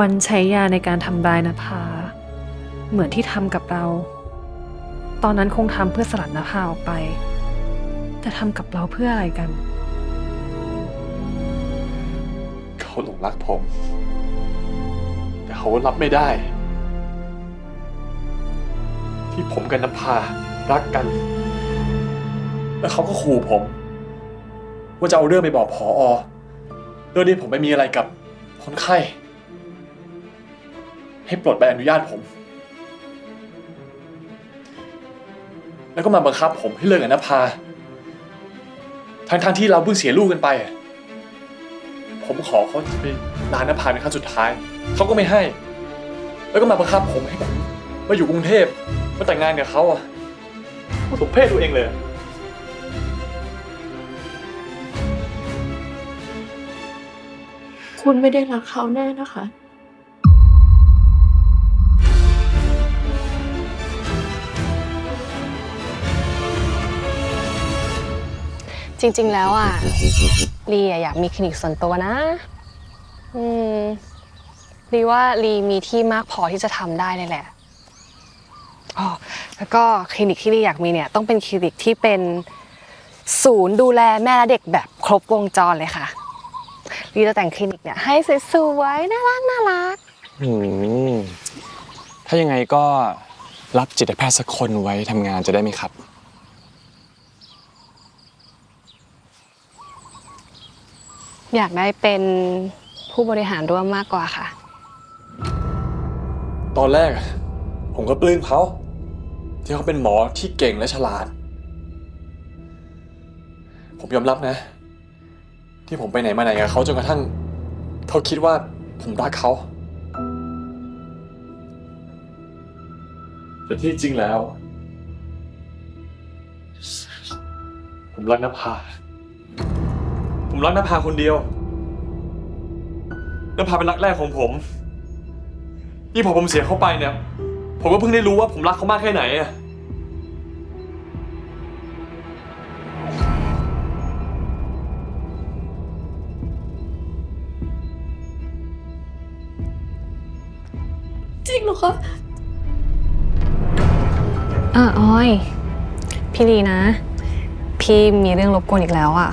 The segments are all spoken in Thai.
วันใช้ยาในการทำร้ายนภา เหมือนที่ทำกับเรา ตอนนั้นคงทำเพื่อสลัดนภาออกไป แต่ทำกับเราเพื่ออะไรกัน เขาหลงรักผม แต่เขารับไม่ได้ ที่ผมกับนภารักกัน แล้วเขาก็ขู่ผม ว่าจะเอาเรื่องไปบอกผออเรื่องที่ผมไม่มีอะไรกับคนไข้ ให้ปลดใบอนุญาตผม แล้วก็มาบังคับผมให้เลิกกับนภาทั้งๆที่เราเพิ่งเสียลูกกันไป ผมขอเขาจะไปลานนภาเป็นครั้งสุดท้าย เขาก็ไม่ให้ แล้วก็มาบังคับผมให้ผมมาอยู่กรุงเทพมาแต่งงานกับเขาอะสมเพศตัวเองเลยคุณไม่ได้รักเขาแน่นะคะ จริง ๆ แล้วอะลีอะอยากมีคลินิกส่วนตัวนะ อืมลีว่าลีมีที่มากพอที่จะทำได้เลยแหละอ๋อแล้วก็คลินิกที่ลีอยากมีเนี่ยต้องเป็นคลินิกที่เป็นศูนย์ดูแลแม่และเด็กแบบครบวงจรเลยค่ะลีจะแต่งคลินิกเนี่ยให้สวยๆน่ารักน่ารักอืมถ้ายังไงก็รับจิตแพทย์สักคนไว้ทำงานจะได้ไหมครับ อยากได้เป็นผู้บริหารร่วมมากกว่าค่ะ ตอนแรกอะผมก็ปลื้มเขา ที่เขาเป็นหมอที่เก่งและฉลาด ผมยอมรับนะ ที่ผมไปไหนมาไหนกับเขาจนกระทั่งเขาคิดว่าผมรักเขา แต่ที่จริงแล้ว ผมรักนภา ผมรักนภาคนเดียวนภาเป็นรักแรกของผมนี่พอผมเสียเขาไปเนี่ย ผมก็เพิ่งได้รู้ว่าผมรักเขามากแค่ไหนอะจริงเหรอคะอะออย พี่ลีนะ พี่มีเรื่องรบกวนอีกแล้วอะ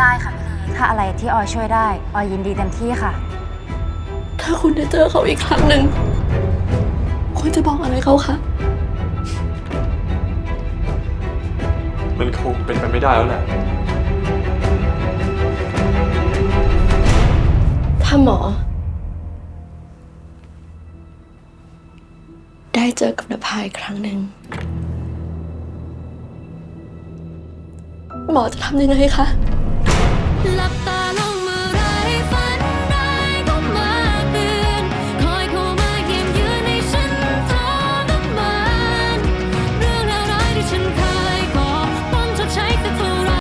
ได้ค่ะพี่ลีถ้าอะไรที่ออยช่วยได้ ออยยินดีเต็มที่ค่ะ ถ้าคุณได้เจอเขาอีกครั้งหนึ่งคุณจะบอกอะไรเขาคะ มันคงเป็นไปไม่ได้แล้วแหละ ถ้าหมอ ได้เจอกับนภาอีกครั้งหนึ่ง หมอจะทำยังไงคะ Love.